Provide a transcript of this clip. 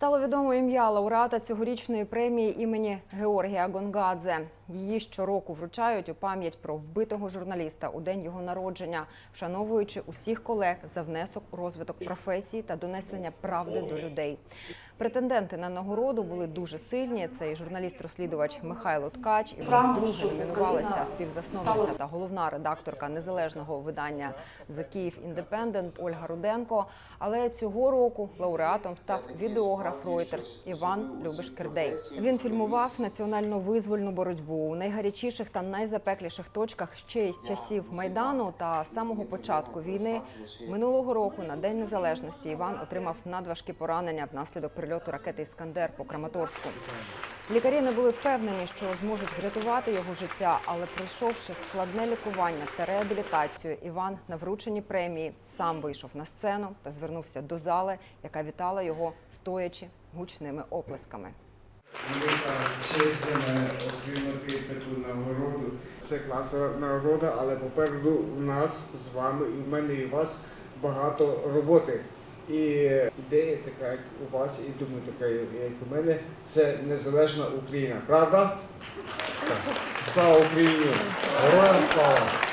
Стало відомо ім'я лауреата цьогорічної премії імені Георгія Гонгадзе. Її щороку вручають у пам'ять про вбитого журналіста у день його народження, вшановуючи усіх колег за внесок у розвиток професії та донесення правди до людей. Претенденти на нагороду були дуже сильні. Це і журналіст-розслідувач Михайло Ткач, і вдруге номінувалася співзасновниця та головна редакторка незалежного видання The Kyiv Independent Ольга Руденко. Але цього року лауреатом став відеограф Reuters Іван Любиш Кирдей. Він фільмував національно визвольну боротьбу у найгарячіших та найзапекліших точках ще із часів майдану та самого початку війни. Минулого року на день незалежності Іван отримав надважкі поранення внаслідок прильоту ракети Іскандер по Краматорську. Лікарі не були впевнені, що зможуть врятувати його життя, але пройшовши складне лікування та реабілітацію, Іван на врученні премії сам вийшов на сцену та звернувся до зали, яка вітала його стоячи гучними оплесками. Велика отримати таку нагороду. Це класна нагорода, але попереду у нас з вами, і в мене і вас багато роботи. І ідея така, як у вас, і думаю, така, як у мене, це незалежна Україна. Правда? Слава Україні! Героям слава!